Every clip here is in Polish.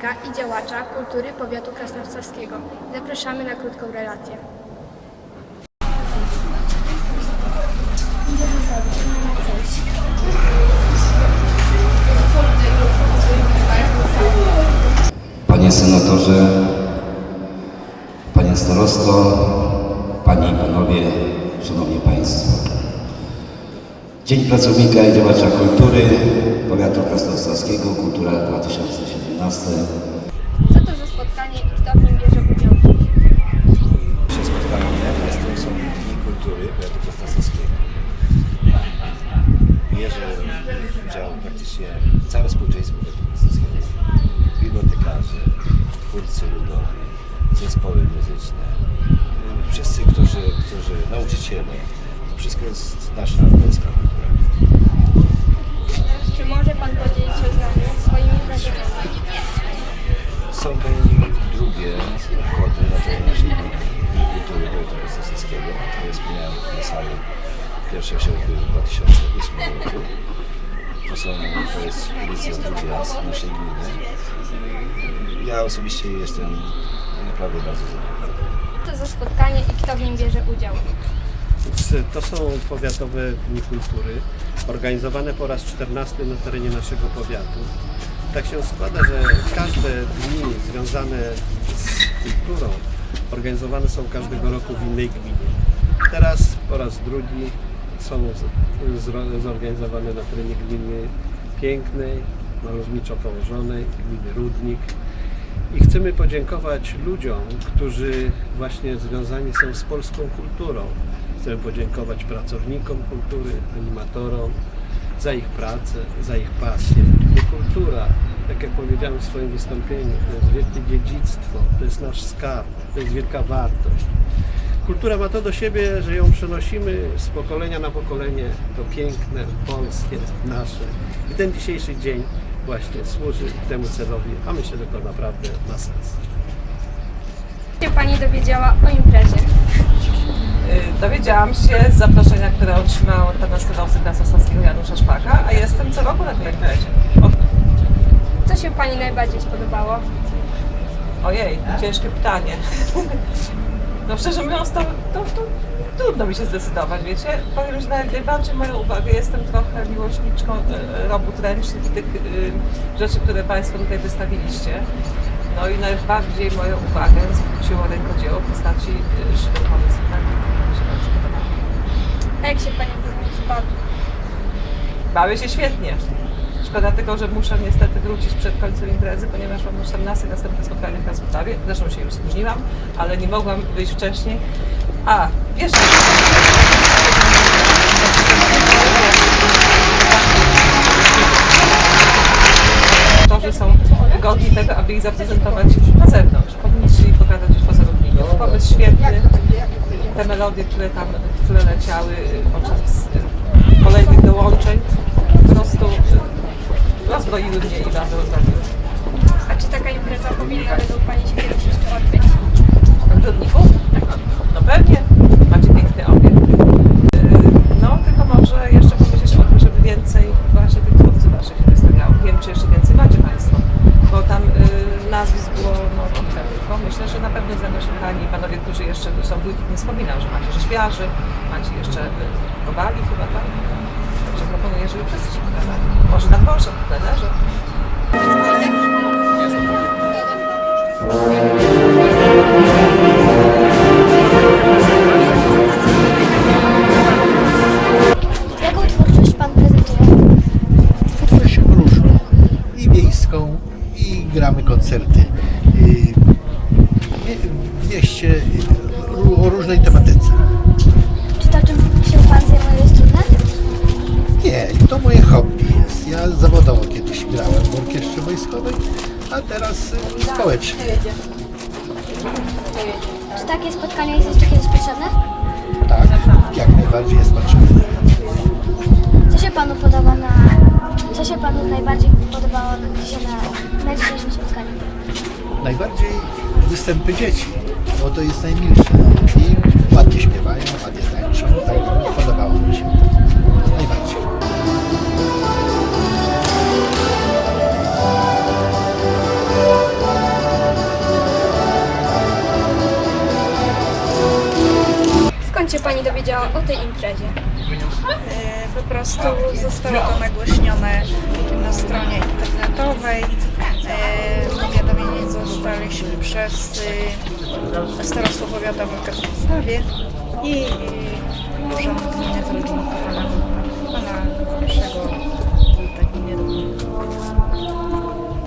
pracownika i działacza kultury powiatu krasnowskiego. Zapraszamy na krótką relację. Panie senatorze, panie starosto, panie i panowie, szanowni państwo. Dzień Pracownika i Działacza Kultury Powiatu Krasnostawskiego Kultura 2017. Co to za spotkanie i kto w nim bierze udział? Nasze spotkanie, które są Dni Kultury Powiatu Krasnostawskiego. Bierze udział praktycznie całe społeczeństwo Krasnostawskiego. Bibliotekarze, twórcy ludowi, zespoły muzyczne, wszyscy, którzy, którzy nauczyciele. To wszystko jest nasza polska kultura. Ja osobiście jestem naprawdę bardzo zadowolony. Co to za spotkanie i kto w nim bierze udział? To są powiatowe dni kultury, organizowane po raz 14 na terenie naszego powiatu. Tak się składa, że każde dni związane z kulturą organizowane są każdego roku w innej gminie. Teraz po raz drugi są zorganizowane na terenie gminy pięknej, malowniczo położonej, gminy Rudnik. I chcemy podziękować ludziom, którzy właśnie związani są z polską kulturą. Chcemy podziękować pracownikom kultury, animatorom za ich pracę, za ich pasję. Kultura, tak jak powiedziałem w swoim wystąpieniu, to jest wielkie dziedzictwo, to jest nasz skarb, to jest wielka wartość. Kultura ma to do siebie, że ją przenosimy z pokolenia na pokolenie, to piękne, polskie, nasze. I ten dzisiejszy dzień właśnie służy temu celowi, a myślę, że to naprawdę ma sens. Co się Pani dowiedziała o imprezie? Y, Dowiedziałam się z zaproszenia, które otrzymał pana sterowcy Krasnostawskiego Janusza Szpaka, a jestem co roku na tej imprezie. Od... Co się Pani najbardziej spodobało? Ojej, ciężkie pytanie. No szczerze mówiąc, to, to, to trudno mi się zdecydować, wiecie? Powiem, że naj- najbardziej moją uwagę jestem trochę miłośniczką e, robót ręcznych i tych e, rzeczy, które Państwo tutaj wystawiliście. No i najbardziej moją uwagę zwróciło rękodzieło w postaci e, szydełkowych które mi się bardzo podobało. A jak się Pani bawi? Bawię się świetnie. Szkoda tylko, że muszę niestety wrócić przed końcem imprezy, ponieważ mam 14 następne spotkanie w Krasnostawie. Zresztą się już spóźniłam, ale nie mogłam wyjść wcześniej. A, wiesz... Aktorzy są godni tego, aby ich zaprezentować na zewnątrz. Powinniśmy ich pokazać już poza Rudnikiem. Pomysł świetny. Te melodie, które tam które leciały podczas y, kolejnych dołączeń, po prostu y, rozbroiły mnie i bardzo rozbawiły. A czy taka impreza powinna według panowie, którzy jeszcze, zresztą wójtik nie wspominał, że macie rzeźbiarzy, macie jeszcze kowali chyba, tak? Także proponuję, żeby wszyscy się pokazali. Może na dworze, w plenerze. Jaką twórczość Pan prezentuje? twórczość różną. I wiejską, i gramy koncerty ró- o różnej tematyce. Czy to, czym się Pan zajmuje, jest trudne? Nie, to moje hobby jest. Ja zawodowo kiedyś grałem w orkiestrze wojskowej, a teraz y, społecznie. Czy takie spotkanie jest jeszcze kiedyś potrzebne? Tak, jak najbardziej jest potrzebne. Co się Panu podoba na... Co się Panu najbardziej podobało na dzisiaj na, na dzisiejszym spotkaniu? Najbardziej występy dzieci, bo to jest najmilsze. I ładnie śpiewają, ładnie tańczą, tak podobało mi się. Najbardziej. Skąd się Pani dowiedziała o tej imprezie? E, po prostu zostało to nagłośnione na stronie internetowej. Przez e, Starostwo Powiatowe w Krasnostawie i e, Urząd Gminy Rodziny pana, pana naszego wójta gminy.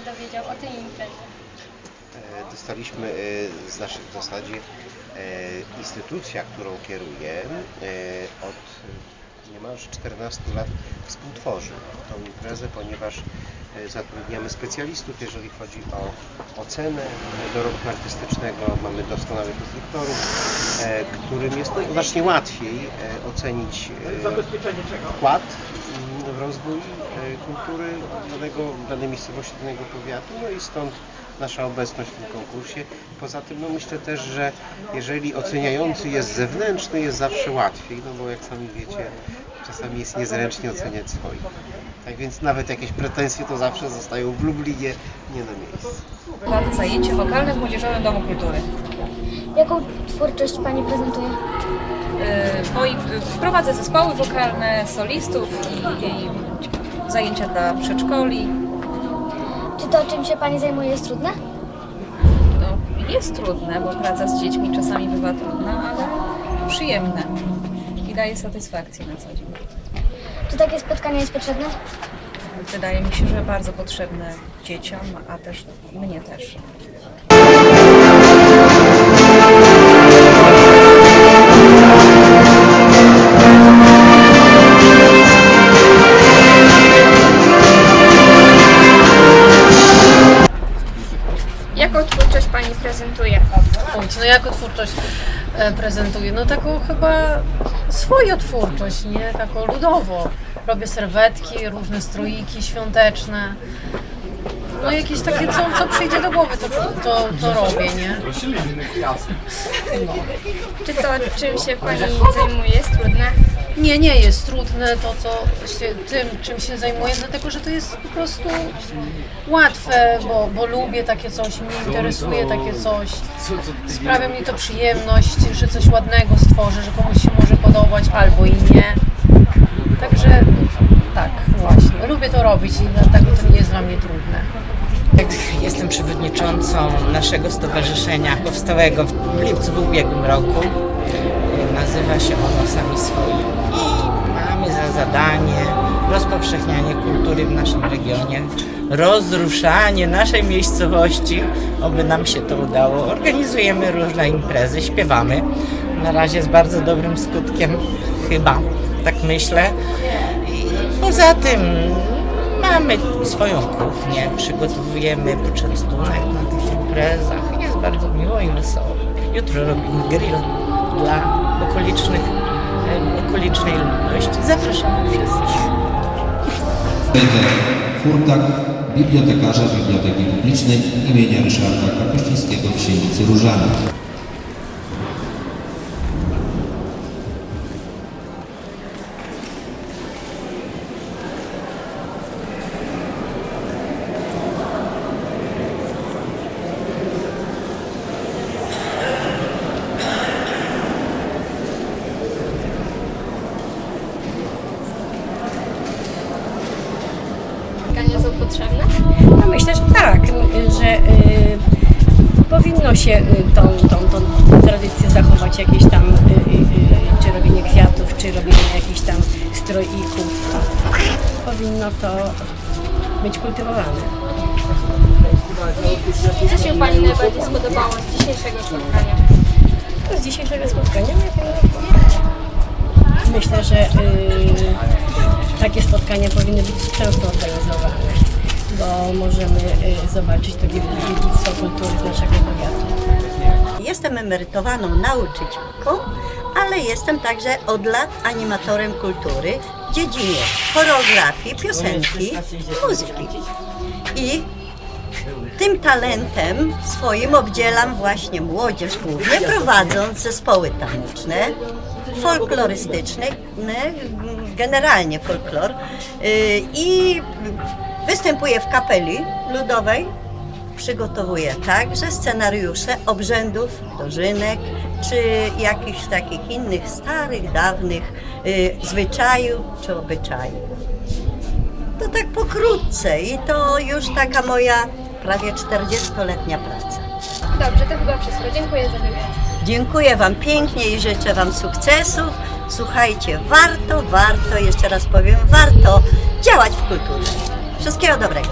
Dowiedział o tej imprezie. E, dostaliśmy e, z naszych w zasadzie e, instytucja, którą kieruję e, od niemalże 14 lat współtworzy tą imprezę, ponieważ zatrudniamy specjalistów, jeżeli chodzi o ocenę dorobku artystycznego. Mamy doskonałych instruktorów, e, którym jest znacznie łatwiej e, ocenić e, wkład mm, w rozwój e, kultury danego, danej miejscowości, danego powiatu. No i stąd nasza obecność w tym konkursie. Poza tym no myślę też, że jeżeli oceniający jest zewnętrzny, jest zawsze łatwiej, no bo jak sami wiecie, czasami jest niezręcznie oceniać swoich. Tak więc nawet jakieś pretensje to zawsze zostają w Lublinie, nie na miejscu. Prowadzę zajęcie wokalne w Młodzieżowym Domu Kultury. Jaką twórczość Pani prezentuje? Yy, Moi, prowadzę zespoły wokalne, solistów i, i zajęcia dla przedszkoli. Czy to, czym się Pani zajmuje, jest trudne? No, jest trudne, bo praca z dziećmi czasami bywa trudna, ale przyjemne i daje satysfakcję na co dzień. Czy takie spotkanie jest potrzebne? Wydaje mi się, że bardzo potrzebne dzieciom, a też mnie też. Twórczość e, prezentuję? No taką chyba swoją twórczość, nie? Taką ludowo. Robię serwetki, różne stroiki świąteczne. No jakieś takie, co, co przyjdzie do głowy, to, to, to robię, nie? Czy to, czym się Pani zajmuje, jest trudne? Nie, nie jest trudne to, co się, tym, czym się zajmuję, dlatego że to jest po prostu łatwe, bo, bo lubię takie coś, mnie interesuje takie coś. Sprawia mi to przyjemność, że coś ładnego stworzę, że komuś się może podobać albo i nie. Także tak, właśnie. Lubię to robić i dlatego to nie jest dla mnie trudne. Jestem przewodniczącą naszego stowarzyszenia powstałego w lipcu w ubiegłym roku. Nazywa się ono Sami Swoi i mamy za zadanie rozpowszechnianie kultury w naszym regionie, rozruszanie naszej miejscowości, oby nam się to udało. Organizujemy różne imprezy, śpiewamy. Na razie z bardzo dobrym skutkiem, chyba, tak myślę. I poza tym Mamy swoją kuchnię, przygotowujemy poczęstunek na tych imprezach. Jest bardzo miło i wesoło. Jutro robimy grill dla okolicznych, okolicznej ludności. Zapraszamy wszystkich. Furtak, bibliotekarza Biblioteki Publicznej imienia Ryszarda Kapuścińskiego w Sienicy Różanej. Spotkania są potrzebne? No myślę, że tak, że y, powinno się y, tą, tą, tą tradycję zachować, jakieś tam, y, y, y, czy robienie kwiatów, czy robienie jakichś tam stroików. Powinno to być kultywowane. Co się Pani najbardziej spodobało z dzisiejszego spotkania? Z dzisiejszego spotkania myślę, że y, takie spotkania powinny być często organizowane, bo możemy y, zobaczyć to dziedzictwo kultury naszego powiatu. Jestem emerytowaną nauczycielką, ale jestem także od lat animatorem kultury w dziedzinie choreografii, piosenki i muzyki. I tym talentem swoim obdzielam właśnie młodzież głównie, prowadząc zespoły taneczne, folklorystyczne, generalnie folklor y, i występuję w kapeli ludowej Przygotowuję także scenariusze obrzędów, dożynek, czy jakichś takich innych starych, dawnych y, zwyczajów czy obyczajów. To tak pokrótce i to już taka moja prawie 40-letnia praca. Dobrze, to chyba wszystko. Dziękuję za wywiad. Dziękuję Wam pięknie i życzę Wam sukcesów. Słuchajcie, warto, warto, jeszcze raz powiem, warto działać w kulturze. Wszystkiego dobrego.